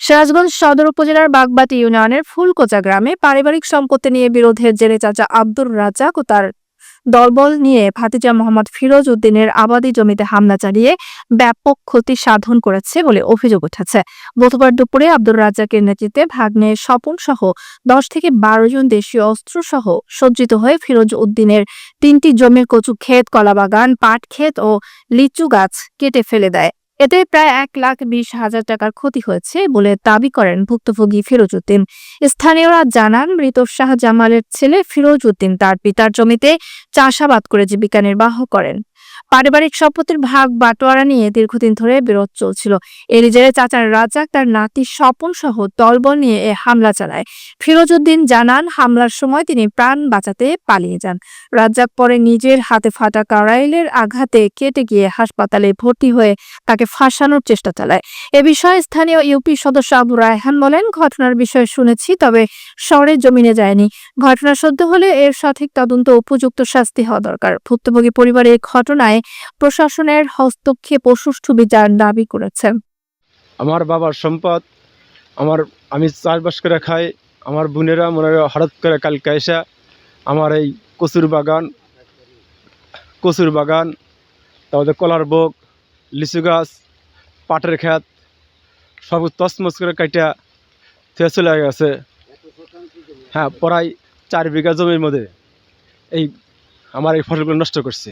সিরাজগঞ্জ সদর উপজেলার বাগবাতি ইউনিয়নের ফুলকোচা গ্রামে পারিবারিক সম্পত্তি নিয়ে বিরোধের জেরে চাচা আব্দুর রাজ্জাক ও তার দলবল নিয়ে ভাতিজা মোহাম্মদ ফিরোজ উদ্দিনের আবাদি জমিতে হামলা চালিয়ে ব্যাপক ক্ষতি সাধন করেছে বলে অভিযোগ উঠেছে। বুধবার দুপুরে আব্দুর রাজ্জাকের নেতৃত্বে ভাগ্নে স্বপন সহ দশ থেকে বারো জন দেশীয় অস্ত্র সহ সজ্জিত হয়ে ফিরোজ উদ্দিনের তিনটি জমির কচু ক্ষেত কলাবাগান পাট ক্ষেত ও লিচু গাছ কেটে ফেলে দেয়। এতে প্রায় এক লাখ বিশ হাজার টাকার ক্ষতি হয়েছে বলে দাবি করেন ভুক্তভোগী ফিরোজ উদ্দিন স্থানীয়রা জানান, মৃত শাহ জামালের ছেলে ফিরোজ উদ্দিন তার পিতার জমিতে চাষাবাদ করে জীবিকা নির্বাহ করেন। পারিবারিক সম্পত্তির ভাগ বাটোয়ারা নিয়ে দীর্ঘদিন ধরে বিরোধ চলছিল। এর জেরে চাচার রাজাক তার নাতি স্বপন সহ দলবল নিয়ে এ হামলা চালায়। ফিরোজ উদ্দিন জানান, হামলার সময় তিনি প্রাণ বাঁচাতে পালিয়ে যান। রাজ্জাক পরে নিজের হাতে ফাটা কারাইলের আঘাতে কেটে গিয়ে হাসপাতালে ভর্তি হয়ে তাকে ফাঁসানোর চেষ্টা চালায়। এ বিষয়ে স্থানীয় ইউপি সদস্য আবু রায়হান বলেন, ঘটনার বিষয়ে শুনেছি, তবে শহরের জমিনে যায়নি। ঘটনা সদ্য হলে এর সঠিক তদন্ত উপযুক্ত শাস্তি হওয়া দরকার। ভুক্তভোগী পরিবারের এই ঘটনায় প্রশাসনের হস্তক্ষেপ ও সুষ্ঠু বিচার দাবি করেছে। আমার বাবার সম্পদ, আমার আমি চাষবাস করে খাই, আমার বোনেরা মনে হঠাৎ করে কালকে এসে আমার এই কচুর বাগান কচুর বাগান, তারপরে কলার বগ লিচু গাছ, পাটের ক্ষেত, সব তসমস করে কাইটা থুয়ে চলে গেছে। হ্যাঁ প্রায় চার বিঘা জমির মধ্যে এই, আমার এই ফসলগুলো নষ্ট করছে।